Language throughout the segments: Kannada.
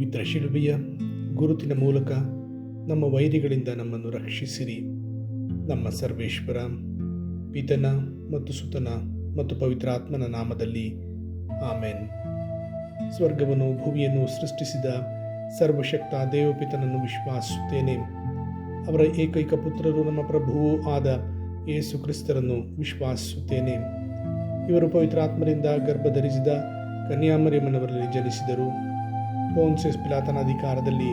ಪವಿತ್ರ ಶಿಲುಬೆಯ ಗುರುತಿನ ಮೂಲಕ ನಮ್ಮ ವೈರಿಗಳಿಂದ ನಮ್ಮನ್ನು ರಕ್ಷಿಸಿರಿ. ನಮ್ಮ ಸರ್ವೇಶ್ವರ, ಪಿತನ ಮತ್ತು ಸುತನ ಮತ್ತು ಪವಿತ್ರಾತ್ಮನ ನಾಮದಲ್ಲಿ ಆಮೇನ್. ಸ್ವರ್ಗವನ್ನು, ಭೂಮಿಯನ್ನು ಸೃಷ್ಟಿಸಿದ ಸರ್ವಶಕ್ತ ದೇವಪಿತನನ್ನು ವಿಶ್ವಾಸಿಸುತ್ತೇನೆ ಅವರ ಏಕೈಕ ಪುತ್ರರು ನಮ್ಮ ಪ್ರಭುವೂ ಆದ ಯೇಸು ಕ್ರಿಸ್ತರನ್ನು ವಿಶ್ವಾಸಿಸುತ್ತೇನೆ ಇವರು ಪವಿತ್ರಾತ್ಮರಿಂದ ಗರ್ಭಧರಿಸಿದ ಕನ್ಯಾಮರಿಯಮ್ಮನವರಲ್ಲಿ ಜನಿಸಿದರು. ಪೋನ್ಸೆಸ್ ಪಿಲಾತನ ಅಧಿಕಾರದಲ್ಲಿ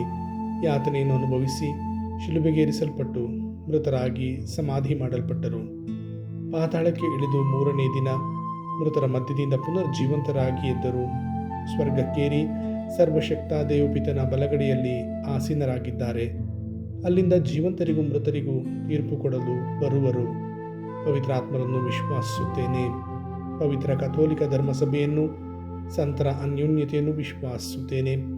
ಯಾತನೆಯನ್ನು ಅನುಭವಿಸಿ ಶಿಲುಬೆಗೇರಿಸಲ್ಪಟ್ಟು ಮೃತರಾಗಿ ಸಮಾಧಿ ಮಾಡಲ್ಪಟ್ಟರು. ಪಾತಾಳಕ್ಕೆ ಇಳಿದು ಮೂರನೇ ದಿನ ಮೃತರ ಮಧ್ಯದಿಂದ ಪುನರ್ಜೀವಂತರಾಗಿ ಎದ್ದರು. ಸ್ವರ್ಗಕ್ಕೇರಿ ಸರ್ವಶಕ್ತ ದೇವಪಿತನ ಬಲಗಡೆಯಲ್ಲಿ ಆಸೀನರಾಗಿದ್ದಾರೆ. ಅಲ್ಲಿಂದ ಜೀವಂತರಿಗೂ ಮೃತರಿಗೂ ತೀರ್ಪು ಕೊಡಲು ಬರುವರು. ಪವಿತ್ರಾತ್ಮರನ್ನು ವಿಶ್ವಾಸಿಸುತ್ತೇನೆ ಪವಿತ್ರ ಕಥೋಲಿಕ ಧರ್ಮಸಭೆಯನ್ನು, ಸಂತರ ಅನ್ಯೋನ್ಯತೆಯನ್ನು ವಿಶ್ವಾಸಿಸುತ್ತೇನೆ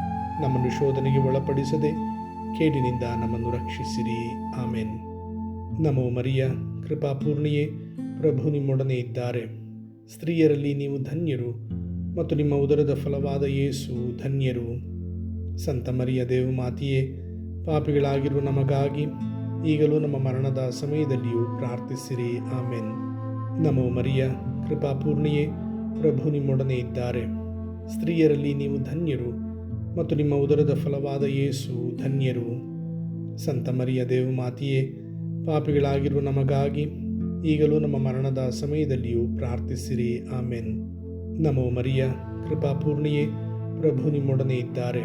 ನಮ್ಮನ್ನು ಶೋಧನೆಗೆ ಒಳಪಡಿಸದೆ ಕೇಡಿನಿಂದ ನಮ್ಮನ್ನು ರಕ್ಷಿಸಿರಿ. ಆಮೇನ್. ನಮೋ ಮರಿಯ, ಕೃಪಾಪೂರ್ಣಿಯೇ, ಪ್ರಭು ನಿಮ್ಮೊಡನೆ ಇದ್ದಾರೆ. ಸ್ತ್ರೀಯರಲ್ಲಿ ನೀವು ಧನ್ಯರು ಮತ್ತು ನಿಮ್ಮ ಉದರದ ಫಲವಾದ ಯೇಸು ಧನ್ಯರು. ಸಂತ ಮರಿಯ ದೇವಮಾತೆಯೇ, ಪಾಪಿಗಳಾಗಿರುವ ನಮಗಾಗಿ ಈಗಲೂ ನಮ್ಮ ಮರಣದ ಸಮಯದಲ್ಲಿಯೂ ಪ್ರಾರ್ಥಿಸಿರಿ. ಆಮೆನ್. ನಮೋ ಮರಿಯ, ಕೃಪಾಪೂರ್ಣಿಯೇ, ಪ್ರಭು ನಿಮ್ಮೊಡನೆ ಇದ್ದಾರೆ. ಸ್ತ್ರೀಯರಲ್ಲಿ ನೀವು ಧನ್ಯರು ಮತ್ತು ನಿಮ್ಮ ಉದರದ ಫಲವಾದ ಯೇಸು ಧನ್ಯರು. ಸಂತ ಮರಿಯ ದೇವಮಾತೆಯೇ ಪಾಪಿಗಳಾಗಿರುವ ನಮಗಾಗಿ ಈಗಲೂ ನಮ್ಮ ಮರಣದ ಸಮಯದಲ್ಲಿಯೂ ಪ್ರಾರ್ಥಿಸಿರಿ. ಆಮೆನ್. ನಮೋ ಮರಿಯ, ಕೃಪಾಪೂರ್ಣಿಯೇ, ಪ್ರಭು ನಿಮ್ಮೊಡನೆ ಇದ್ದಾರೆ.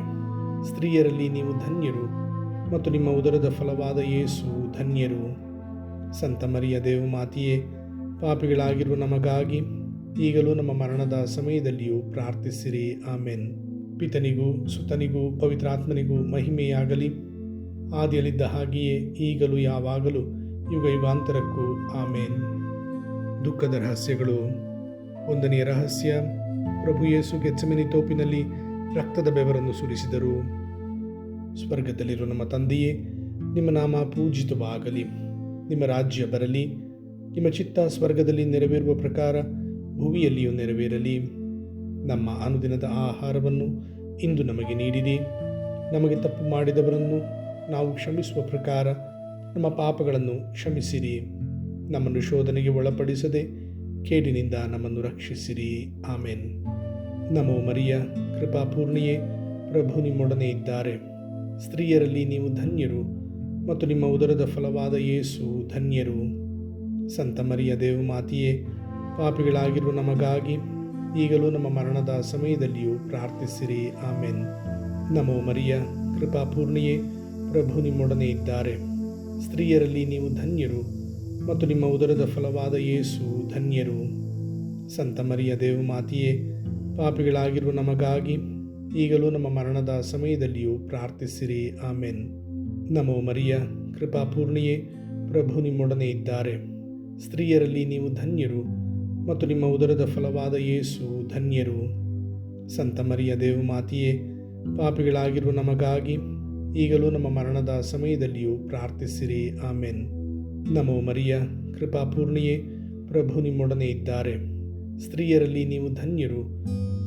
ಸ್ತ್ರೀಯರಲ್ಲಿ ನೀವು ಧನ್ಯರು ಮತ್ತು ನಿಮ್ಮ ಉದರದ ಫಲವಾದ ಯೇಸು ಧನ್ಯರು. ಸಂತ ಮರಿಯ ದೇವಮಾತೆಯೇ ಪಾಪಿಗಳಾಗಿರುವ ನಮಗಾಗಿ ಈಗಲೂ ನಮ್ಮ ಮರಣದ ಸಮಯದಲ್ಲಿಯೂ ಪ್ರಾರ್ಥಿಸಿರಿ. ಆಮೆನ್. ಪಿತನಿಗೂ ಸುತನಿಗೂ ಪವಿತ್ರಾತ್ಮನಿಗೂ ಮಹಿಮೆಯಾಗಲಿ. ಆದಿಯಲ್ಲಿದ್ದ ಹಾಗೆಯೇ ಈಗಲೂ ಯಾವಾಗಲೂ ಯುಗ ಯುಗಾಂತರಕ್ಕೂ ಆಮೇನ್. ದುಃಖದ ರಹಸ್ಯಗಳು. ಒಂದನೆಯ ರಹಸ್ಯ, ಪ್ರಭು ಯೇಸು ಗೆಚ್ಚಮಿನಿ ತೋಪಿನಲ್ಲಿ ರಕ್ತದ ಬೆವರನ್ನು ಸುರಿಸಿದರು. ಸ್ವರ್ಗದಲ್ಲಿರುವ ನಮ್ಮ ತಂದೆಯೇ, ನಿಮ್ಮ ನಾಮ ಪೂಜಿತವಾಗಲಿ. ನಿಮ್ಮ ರಾಜ್ಯ ಬರಲಿ. ನಿಮ್ಮ ಚಿತ್ತ ಸ್ವರ್ಗದಲ್ಲಿ ನೆರವೇರುವ ಪ್ರಕಾರ ಭುವಿಯಲ್ಲಿಯೂ ನೆರವೇರಲಿ. ನಮ್ಮ ಅನುದಿನದ ಆಹಾರವನ್ನು ಇಂದು ನಮಗೆ ನೀಡಿರಿ ನಮಗೆ ತಪ್ಪು ಮಾಡಿದವರನ್ನು ನಾವು ಕ್ಷಮಿಸುವ ಪ್ರಕಾರ ನಮ್ಮ ಪಾಪಗಳನ್ನು ಕ್ಷಮಿಸಿರಿ. ನಮ್ಮನ್ನು ಶೋಧನೆಗೆ ಒಳಪಡಿಸದೆ ಕೇಡಿನಿಂದ ನಮ್ಮನ್ನು ರಕ್ಷಿಸಿರಿ. ಆಮೇನ್. ನಮೋ ಮರಿಯ, ಕೃಪಾಪೂರ್ಣಿಯೇ, ಪ್ರಭು ನಿಮ್ಮೊಡನೆ ಇದ್ದಾರೆ. ಸ್ತ್ರೀಯರಲ್ಲಿ ನೀವು ಧನ್ಯರು ಮತ್ತು ನಿಮ್ಮ ಉದರದ ಫಲವಾದ ಯೇಸು ಧನ್ಯರು. ಸಂತ ಮರಿಯ ದೇವಮಾತೆಯೇ, ಪಾಪಿಗಳಾಗಿರುವ ನಮಗಾಗಿ ಈಗಲೂ ನಮ್ಮ ಮರಣದ ಸಮಯದಲ್ಲಿಯೂ ಪ್ರಾರ್ಥಿಸಿರಿ. ಆಮೆನ್. ನಮೋ ಮರಿಯ ಕೃಪಾಪೂರ್ಣಿಯೇ ಪ್ರಭು ನಿಮ್ಮೊಡನೆ ಇದ್ದಾರೆ. ಸ್ತ್ರೀಯರಲ್ಲಿ ನೀವು ಧನ್ಯರು ಮತ್ತು ನಿಮ್ಮ ಉದರದ ಫಲವಾದ ಯೇಸು ಧನ್ಯರು. ಸಂತ ಮರಿಯ ದೇವಮಾತೆಯೇ ಪಾಪಿಗಳಾಗಿರುವ ನಮಗಾಗಿ ಈಗಲೂ ನಮ್ಮ ಮರಣದ ಸಮಯದಲ್ಲಿಯೂ ಪ್ರಾರ್ಥಿಸಿರಿ. ಆಮೆನ್. ನಮೋ ಮರಿಯ ಕೃಪಾಪೂರ್ಣಿಯೇ ಪ್ರಭು ನಿಮ್ಮೊಡನೆ ಇದ್ದಾರೆ. ಸ್ತ್ರೀಯರಲ್ಲಿ ನೀವು ಧನ್ಯರು ಮತ್ತು ನಿಮ್ಮ ಉದರದ ಫಲವಾದ ಯೇಸು ಧನ್ಯರು. ಸಂತ ಮರಿಯ ದೇವಮಾತೆಯೇ ಪಾಪಿಗಳಾಗಿರುವ ನಮಗಾಗಿ ಈಗಲೂ ನಮ್ಮ ಮರಣದ ಸಮಯದಲ್ಲಿಯೂ ಪ್ರಾರ್ಥಿಸಿರಿ. ಆಮೆನ್. ನಮೋ ಮರಿಯ, ಕೃಪಾಪೂರ್ಣಿಯೇ, ಪ್ರಭು ನಿಮ್ಮೊಡನೆ ಇದ್ದಾರೆ. ಸ್ತ್ರೀಯರಲ್ಲಿ ನೀವು ಧನ್ಯರು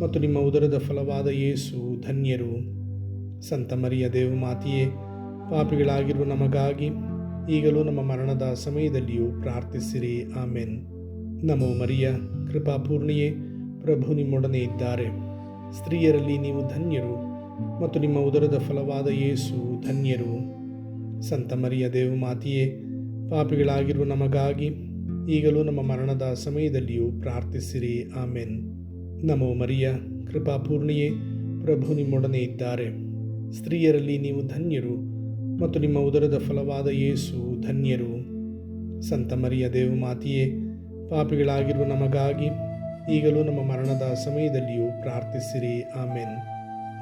ಮತ್ತು ನಿಮ್ಮ ಉದರದ ಫಲವಾದ ಯೇಸು ಧನ್ಯರು. ಸಂತ ಮರಿಯ ದೇವಮಾತೆಯೇ ಪಾಪಿಗಳಾಗಿರುವ ನಮಗಾಗಿ ಈಗಲೂ ನಮ್ಮ ಮರಣದ ಸಮಯದಲ್ಲಿಯೂ ಪ್ರಾರ್ಥಿಸಿರಿ. ಆಮೆನ್. ನಮೋ ಮರಿಯ ಕೃಪಾಪೂರ್ಣಿಯೇ ಪ್ರಭು ನಿಮ್ಮೊಡನೆ ಇದ್ದಾರೆ. ಸ್ತ್ರೀಯರಲ್ಲಿ ನೀವು ಧನ್ಯರು ಮತ್ತು ನಿಮ್ಮ ಉದರದ ಫಲವಾದ ಯೇಸು ಧನ್ಯರು. ಸಂತ ಮರಿಯ ದೇವಮಾತೆಯೇ ಪಾಪಿಗಳಾಗಿರುವ ನಮಗಾಗಿ ಈಗಲೂ ನಮ್ಮ ಮರಣದ ಸಮಯದಲ್ಲಿಯೂ ಪ್ರಾರ್ಥಿಸಿರಿ. ಆಮೇನ್. ನಮೋ ಮರಿಯ ಕೃಪಾಪೂರ್ಣಿಯೇ ಪ್ರಭು ನಿಮ್ಮೊಡನೆ ಇದ್ದಾರೆ. ಸ್ತ್ರೀಯರಲ್ಲಿ ನೀವು ಧನ್ಯರು ಮತ್ತು ನಿಮ್ಮ ಉದರದ ಫಲವಾದ ಯೇಸು ಧನ್ಯರು. ಸಂತ ಮರಿಯ ದೇವಮಾತೆಯೇ ಪಾಪಿಗಳಾಗಿರುವ ನಮಗಾಗಿ ಈಗಲೂ ನಮ್ಮ ಮರಣದ ಸಮಯದಲ್ಲಿಯೂ ಪ್ರಾರ್ಥಿಸಿರಿ. ಆಮೇನ್.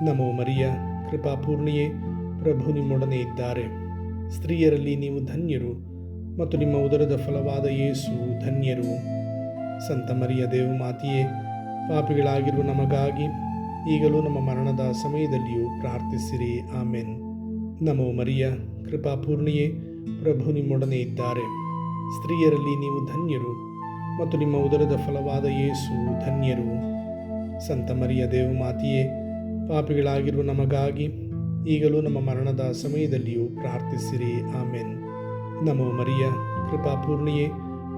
ನಮೋ ಮರಿಯ, ಕೃಪಾಪೂರ್ಣಿಯೇ, ಪ್ರಭು ನಿಮ್ಮೊಡನೆ ಇದ್ದಾರೆ. ಸ್ತ್ರೀಯರಲ್ಲಿ ನೀವು ಧನ್ಯರು ಮತ್ತು ನಿಮ್ಮ ಉದರದ ಫಲವಾದ ಯೇಸು ಧನ್ಯರು. ಸಂತ ಮರಿಯ ದೇವ ಮಾತೆಯೇ, ಪಾಪಿಗಳಾಗಿರುವ ನಮಗಾಗಿ ಈಗಲೂ ನಮ್ಮ ಮರಣದ ಸಮಯದಲ್ಲಿಯೂ ಪ್ರಾರ್ಥಿಸಿರಿ. ಆಮೇನ್. ನಮೋ ಮರಿಯ, ಕೃಪಾಪೂರ್ಣಿಯೇ, ಪ್ರಭು ನಿಮ್ಮೊಡನೆ ಇದ್ದಾರೆ. ಸ್ತ್ರೀಯರಲ್ಲಿ ನೀವು ಧನ್ಯರು ಮತ್ತು ನಿಮ್ಮ ಉದರದ ಫಲವಾದ ಯೇಸು ಧನ್ಯರು. ಸಂತ ಮರಿಯ ದೇವ ಮಾತಿಯೇ, ಪಾಪಿಗಳಾಗಿರುವ ನಮಗಾಗಿ ಈಗಲೂ ನಮ್ಮ ಮರಣದ ಸಮಯದಲ್ಲಿಯೂ ಪ್ರಾರ್ಥಿಸಿರಿ. ಆಮೆನ್. ನಮೋ ಮರಿಯ, ಕೃಪಾಪೂರ್ಣಿಯೇ,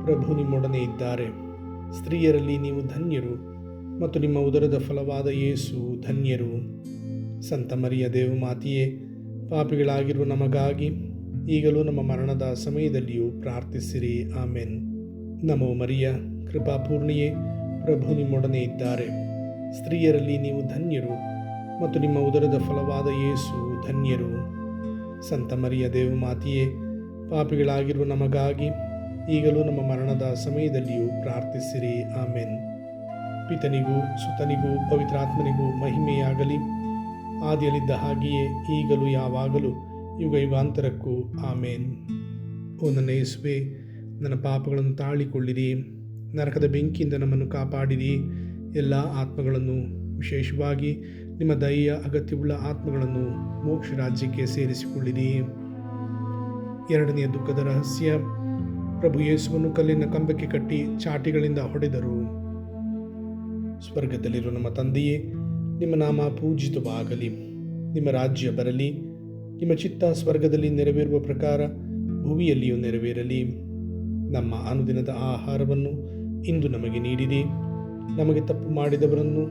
ಪ್ರಭು ನಿಮ್ಮೊಡನೆ ಇದ್ದಾರೆ. ಸ್ತ್ರೀಯರಲ್ಲಿ ನೀವು ಧನ್ಯರು ಮತ್ತು ನಿಮ್ಮ ಉದರದ ಫಲವಾದ ಯೇಸು ಧನ್ಯರು. ಸಂತ ಮರಿಯ ದೇವ ಮಾತೆಯೇ, ಪಾಪಿಗಳಾಗಿರುವ ನಮಗಾಗಿ ಈಗಲೂ ನಮ್ಮ ಮರಣದ ಸಮಯದಲ್ಲಿಯೂ ಪ್ರಾರ್ಥಿಸಿರಿ. ಆಮೆನ್. ನಮೋ ಮರಿಯ, ಕೃಪಾಪೂರ್ಣಿಯೇ, ಪ್ರಭು ನಿಮ್ಮೊಡನೆ ಇದ್ದಾರೆ. ಸ್ತ್ರೀಯರಲ್ಲಿ ನೀವು ಧನ್ಯರು ಮತ್ತು ನಿಮ್ಮ ಉದರದ ಫಲವಾದ ಯೇಸು ಧನ್ಯರು. ಸಂತ ಮರಿಯ ದೇವ ಮಾತೆಯೇ, ಪಾಪಿಗಳಾಗಿರುವ ನಮಗಾಗಿ ಈಗಲೂ ನಮ್ಮ ಮರಣದ ಸಮಯದಲ್ಲಿಯೂ ಪ್ರಾರ್ಥಿಸಿರಿ. ಆಮೇನ್. ಪಿತನಿಗೂ ಸುತನಿಗೂ ಪವಿತ್ರಾತ್ಮನಿಗೂ ಮಹಿಮೆಯಾಗಲಿ. ಆದಿಯಲ್ಲಿದ್ದ ಹಾಗೆಯೇ ಈಗಲೂ ಯಾವಾಗಲೂ ಯುಗ ಯುಗಾಂತರಕ್ಕೂ ಆಮೇನ್. ಓ ನನ್ನ ಯೇಸುವೆ ನನ್ನ ಪಾಪಗಳನ್ನು ತಾಳಿಕೊಳ್ಳಿರಿ. ನರಕದ ಬೆಂಕಿಯಿಂದ ನಮ್ಮನ್ನು ಕಾಪಾಡಿರಿ. ಎಲ್ಲ ಆತ್ಮಗಳನ್ನು, ವಿಶೇಷವಾಗಿ ನಿಮ್ಮ ದಯೆಯ ಅಗತ್ಯವುಳ್ಳ ಆತ್ಮಗಳನ್ನು ಮೋಕ್ಷ ರಾಜ್ಯಕ್ಕೆ ಸೇರಿಸಿಕೊಳ್ಳಿರಿ. ಎರಡನೆಯ ದುಃಖದ ರಹಸ್ಯ, ಪ್ರಭು ಯೇಸುವನ್ನು ಕಲ್ಲಿನ ಕಂಬಕ್ಕೆ ಕಟ್ಟಿ ಚಾಟಿಗಳಿಂದ ಹೊಡೆದರು. ಸ್ವರ್ಗದಲ್ಲಿರುವ ನಮ್ಮ ತಂದೆಯೇ, ನಿಮ್ಮ ನಾಮ ಪೂಜಿತವಾಗಲಿ. ನಿಮ್ಮ ರಾಜ್ಯ ಬರಲಿ. ನಿಮ್ಮ ಚಿತ್ತ ಸ್ವರ್ಗದಲ್ಲಿ ನೆರವೇರುವ ಪ್ರಕಾರ ಭುವಿಯಲ್ಲಿಯೂ ನೆರವೇರಲಿ. ನಮ್ಮ ಅನುದಿನದ ಆಹಾರವನ್ನು ಇಂದು ನಮಗೆ ನೀಡಿದೆ. ನಮಗೆ ತಪ್ಪು ಮಾಡಿದವರನ್ನು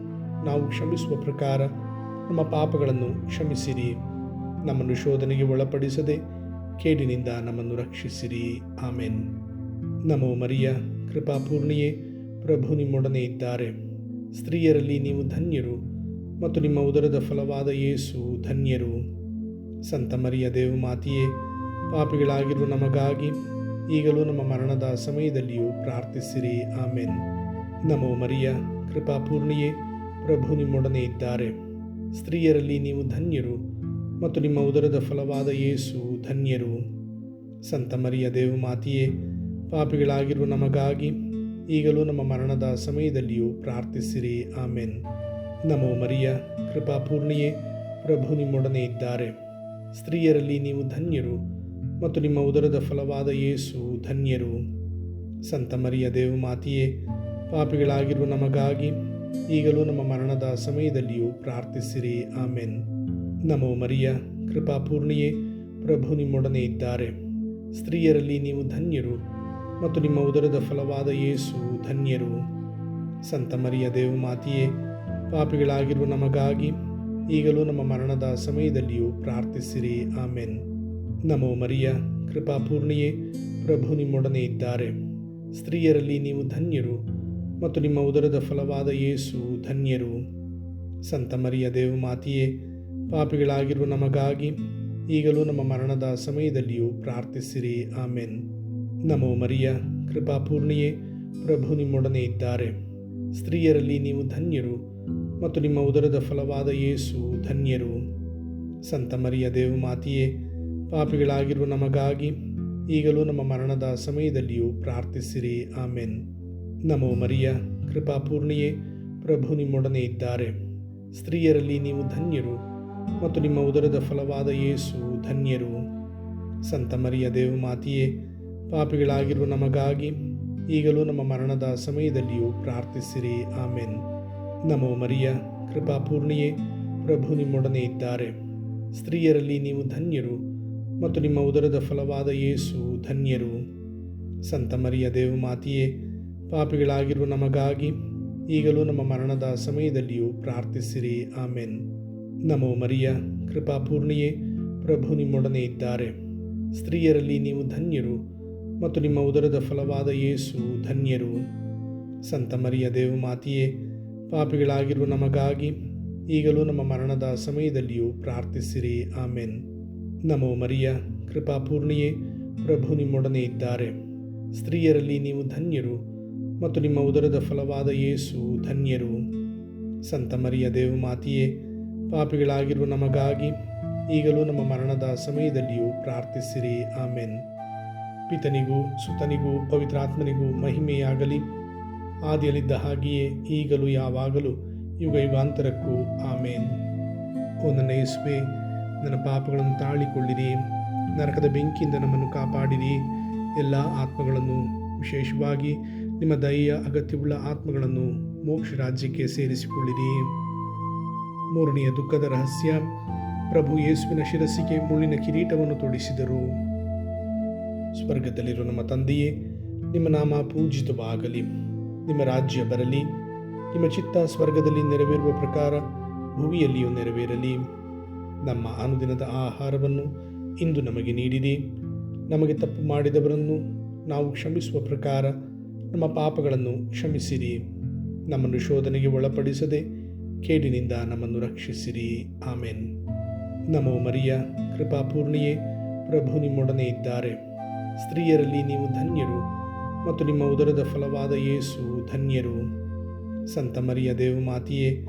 ನಾವು ಕ್ಷಮಿಸುವ ಪ್ರಕಾರ ನಮ್ಮ ಪಾಪಗಳನ್ನು ಕ್ಷಮಿಸಿರಿ. ನಮ್ಮನ್ನು ಶೋಧನೆಗೆ ಒಳಪಡಿಸದೆ ಕೇಡಿನಿಂದ ನಮ್ಮನ್ನು ರಕ್ಷಿಸಿರಿ. ಆಮೇನ್. ನಮೋ ಮರಿಯ, ಕೃಪಾಪೂರ್ಣಿಯೇ, ಪ್ರಭು ನಿಮ್ಮೊಡನೆ ಇದ್ದಾರೆ. ಸ್ತ್ರೀಯರಲ್ಲಿ ನೀವು ಧನ್ಯರು ಮತ್ತು ನಿಮ್ಮ ಉದರದ ಫಲವಾದ ಯೇಸು ಧನ್ಯರು. ಸಂತ ಮರಿಯ ದೇವ ಮಾತಿಯೇ ಪಾಪಿಗಳಾಗಿರುವ ನಮಗಾಗಿ ಈಗಲೂ ನಮ್ಮ ಮರಣದ ಸಮಯದಲ್ಲಿಯೂ ಪ್ರಾರ್ಥಿಸಿರಿ. ಆಮೆನ್. ನಮೋ ಮರಿಯ ಕೃಪಾಪೂರ್ಣಿಯೇ ಪ್ರಭು ನಿಮ್ಮೊಡನೆ ಇದ್ದಾರೆ. ಸ್ತ್ರೀಯರಲ್ಲಿ ನೀವು ಧನ್ಯರು ಮತ್ತು ನಿಮ್ಮ ಉದರದ ಫಲವಾದ ಯೇಸು ಧನ್ಯರು. ಸಂತ ಮರಿಯ ದೇವ ಮಾತಿಯೇ, ಪಾಪಿಗಳಾಗಿರುವ ನಮಗಾಗಿ ಈಗಲೂ ನಮ್ಮ ಮರಣದ ಸಮಯದಲ್ಲಿಯೂ ಪ್ರಾರ್ಥಿಸಿರಿ. ಆಮೆನ್. ನಮೋ ಮರಿಯ ಕೃಪಾಪೂರ್ಣಿಯೇ ಪ್ರಭು ನಿಮ್ಮೊಡನೆ ಇದ್ದಾರೆ. ಸ್ತ್ರೀಯರಲ್ಲಿ ನೀವು ಧನ್ಯರು ಮತ್ತು ನಿಮ್ಮ ಉದರದ ಫಲವಾದ ಯೇಸು ಧನ್ಯರು. ಸಂತ ಮರಿಯ ದೇವ ಮಾತಿಯೇ, ಪಾಪಿಗಳಾಗಿರುವ ನಮಗಾಗಿ ಈಗಲೂ ನಮ್ಮ ಮರಣದ ಸಮಯದಲ್ಲಿಯೂ ಪ್ರಾರ್ಥಿಸಿರಿ. ಆಮೆನ್. ನಮೋ ಮರಿಯ, ಕೃಪಾಪೂರ್ಣಿಯೇ, ಪ್ರಭು ನಿಮ್ಮೊಡನೆ ಇದ್ದಾರೆ. ಸ್ತ್ರೀಯರಲ್ಲಿ ನೀವು ಧನ್ಯರು ಮತ್ತು ನಿಮ್ಮ ಉದರದ ಫಲವಾದ ಯೇಸು ಧನ್ಯರು. ಸಂತ ಮರಿಯ ದೇವ ಮಾತಿಯೇ, ಪಾಪಿಗಳಾಗಿರುವ ನಮಗಾಗಿ ಈಗಲೂ ನಮ್ಮ ಮರಣದ ಸಮಯದಲ್ಲಿಯೂ ಪ್ರಾರ್ಥಿಸಿರಿ. ಆಮೆನ್. ನಮೋ ಮರಿಯ ಕೃಪಾಪೂರ್ಣಿಯೇ ಪ್ರಭು ನಿಮ್ಮೊಡನೆ ಇದ್ದಾರೆ. ಸ್ತ್ರೀಯರಲ್ಲಿ ನೀವು ಧನ್ಯರು ಮತ್ತು ನಿಮ್ಮ ಉದರದ ಫಲವಾದ ಯೇಸು ಧನ್ಯರು. ಸಂತ ಮರಿಯ ದೇವ ಮಾತಿಯೇ, ಪಾಪಿಗಳಾಗಿರುವ ನಮಗಾಗಿ ಈಗಲೂ ನಮ್ಮ ಮರಣದ ಸಮಯದಲ್ಲಿಯೂ ಪ್ರಾರ್ಥಿಸಿರಿ. ಆಮೆನ್. ನಮೋ ಮರಿಯ ಕೃಪಾಪೂರ್ಣಿಯೇ ಪ್ರಭು ನಿಮ್ಮೊಡನೆ ಇದ್ದಾರೆ. ಸ್ತ್ರೀಯರಲ್ಲಿ ನೀವು ಧನ್ಯರು ಮತ್ತು ನಿಮ್ಮ ಉದರದ ಫಲವಾದ ಯೇಸು ಧನ್ಯರು. ಸಂತ ಮರಿಯ ದೇವ ಮಾತೆಯೇ ಪಾಪಿಗಳಾಗಿರುವ ನಮಗಾಗಿ ಈಗಲೂ ನಮ್ಮ ಮರಣದ ಸಮಯದಲ್ಲಿಯೂ ಪ್ರಾರ್ಥಿಸಿರಿ. ಆಮೆನ್. ನಮೋ ಮರಿಯ ಕೃಪಾಪೂರ್ಣಿಯೇ ಪ್ರಭು ನಿಮ್ಮೊಡನೆ ಇದ್ದಾರೆ. ಸ್ತ್ರೀಯರಲ್ಲಿ ನೀವು ಧನ್ಯರು ಮತ್ತು ನಿಮ್ಮ ಉದರದ ಫಲವಾದ ಯೇಸು ಧನ್ಯರು. ಸಂತ ಮರಿಯ ದೇವ ಮಾತಿಯೇ, ಪಾಪಿಗಳಾಗಿರುವ ನಮಗಾಗಿ ಈಗಲೂ ನಮ್ಮ ಮರಣದ ಸಮಯದಲ್ಲಿಯೂ ಪ್ರಾರ್ಥಿಸಿರಿ. ಆಮೆನ್. ನಮೋ ಮರಿಯ ಕೃಪಾಪೂರ್ಣಿಯೇ ಪ್ರಭು ನಿಮ್ಮೊಡನೆ ಇದ್ದಾರೆ. ಸ್ತ್ರೀಯರಲ್ಲಿ ನೀವು ಧನ್ಯರು ಮತ್ತು ನಿಮ್ಮ ಉದರದ ಫಲವಾದ ಯೇಸು ಧನ್ಯರು. ಸಂತ ಮರಿಯ ದೇವ ಮಾತಿಯೇ, ಪಾಪಿಗಳಾಗಿರುವ ನಮಗಾಗಿ ಈಗಲೂ ನಮ್ಮ ಮರಣದ ಸಮಯದಲ್ಲಿಯೂ ಪ್ರಾರ್ಥಿಸಿರಿ. ಆಮೆನ್. ನಮೋ ಮರಿಯ, ಕೃಪಾಪೂರ್ಣಿಯೇ, ಪ್ರಭು ನಿಮ್ಮೊಡನೆ ಇದ್ದಾರೆ. ಸ್ತ್ರೀಯರಲ್ಲಿ ನೀವು ಧನ್ಯರು ಮತ್ತು ನಿಮ್ಮ ಉದರದ ಫಲವಾದ ಯೇಸು ಧನ್ಯರು. ಸಂತ ಮರಿಯ ದೇವ ಮಾತಿಯೇ, ಪಾಪಿಗಳಾಗಿರುವ ನಮಗಾಗಿ ಈಗಲೂ ನಮ್ಮ ಮರಣದ ಸಮಯದಲ್ಲಿಯೂ ಪ್ರಾರ್ಥಿಸಿರಿ. ಆಮೆನ್. ನಮೋ ಮರಿಯ ಕೃಪಾಪೂರ್ಣಿಯೇ ಪ್ರಭು ನಿಮ್ಮೊಡನೆ ಇದ್ದಾರೆ. ಸ್ತ್ರೀಯರಲ್ಲಿ ನೀವು ಧನ್ಯರು ಮತ್ತು ನಿಮ್ಮ ಉದರದ ಫಲವಾದ ಯೇಸು ಧನ್ಯರು. ಸಂತ ಮರಿಯ ದೇವ ಮಾತಿಯೇ, ಪಾಪಿಗಳಾಗಿರುವ ನಮಗಾಗಿ ಈಗಲೂ ನಮ್ಮ ಮರಣದ ಸಮಯದಲ್ಲಿಯೂ ಪ್ರಾರ್ಥಿಸಿರಿ, ಆಮೆನ್. ಪಿತನಿಗೂ ಸುತನಿಗೂ ಪವಿತ್ರಾತ್ಮನಿಗೂ ಮಹಿಮೆಯಾಗಲಿ. ಆದಿಯಲ್ಲಿದ್ದ ಹಾಗೆಯೇ ಈಗಲೂ ಯಾವಾಗಲೂ ಯುಗ ಯುಗಾಂತರಕ್ಕೂ ಆಮೇನ್. ಓ ನನ್ನ ನನ್ನ ಪಾಪಗಳನ್ನು ತಾಳಿಕೊಳ್ಳಿರಿ. ನರಕದ ಬೆಂಕಿಯಿಂದ ನಮ್ಮನ್ನು ಕಾಪಾಡಿರಿ. ಎಲ್ಲ ಆತ್ಮಗಳನ್ನು, ವಿಶೇಷವಾಗಿ ನಿಮ್ಮ ದಯೆಯ ಅಗತ್ಯವುಳ್ಳ ಆತ್ಮಗಳನ್ನು ಮೋಕ್ಷ ರಾಜ್ಯಕ್ಕೆ ಸೇರಿಸಿಕೊಳ್ಳಿರಿ. ಮೂರನೆಯ ದುಃಖದ ರಹಸ್ಯ, ಪ್ರಭು ಯೇಸುವಿನ ಶಿರಸ್ಸಿಗೆ ಮುಳ್ಳಿನ ಕಿರೀಟವನ್ನು ತೊಡಿಸಿದರು. ಸ್ವರ್ಗದಲ್ಲಿರುವ ನಮ್ಮ ತಂದೆಯೇ, ನಿಮ್ಮ ನಾಮ ಪೂಜಿತವಾಗಲಿ. ನಿಮ್ಮ ರಾಜ್ಯ ಬರಲಿ. ನಿಮ್ಮ ಚಿತ್ತ ಸ್ವರ್ಗದಲ್ಲಿ ನೆರವೇರುವ ಪ್ರಕಾರ ಭೂಮಿಯಲ್ಲಿಯೂ ನೆರವೇರಲಿ. ನಮ್ಮ ಅನುದಿನದ ಆಹಾರವನ್ನು ಇಂದು ನಮಗೆ ನೀಡಿರಿ ನಮಗೆ ತಪ್ಪು ಮಾಡಿದವರನ್ನು ನಾವು ಕ್ಷಮಿಸುವ ಪ್ರಕಾರ ನಮ್ಮ ಪಾಪಗಳನ್ನು ಕ್ಷಮಿಸಿರಿ. ನಮ್ಮನ್ನು ಶೋಧನೆಗೆ ಒಳಪಡಿಸದೆ ಕೇಡಿನಿಂದ ನಮ್ಮನ್ನು ರಕ್ಷಿಸಿರಿ. ಆಮೇನ್. ನಮೋ ಮರಿಯ, ಕೃಪಾಪೂರ್ಣಿಯೇ, ಪ್ರಭು ನಿಮ್ಮೊಡನೆ ಇದ್ದಾರೆ. ಸ್ತ್ರೀಯರಲ್ಲಿ ನೀವು ಧನ್ಯರು ಮತ್ತು ನಿಮ್ಮ ಉದರದ ಫಲವಾದ ಯೇಸು ಧನ್ಯರು. ಸಂತ ಮರಿಯ ದೇವಮಾತೆಯೇ,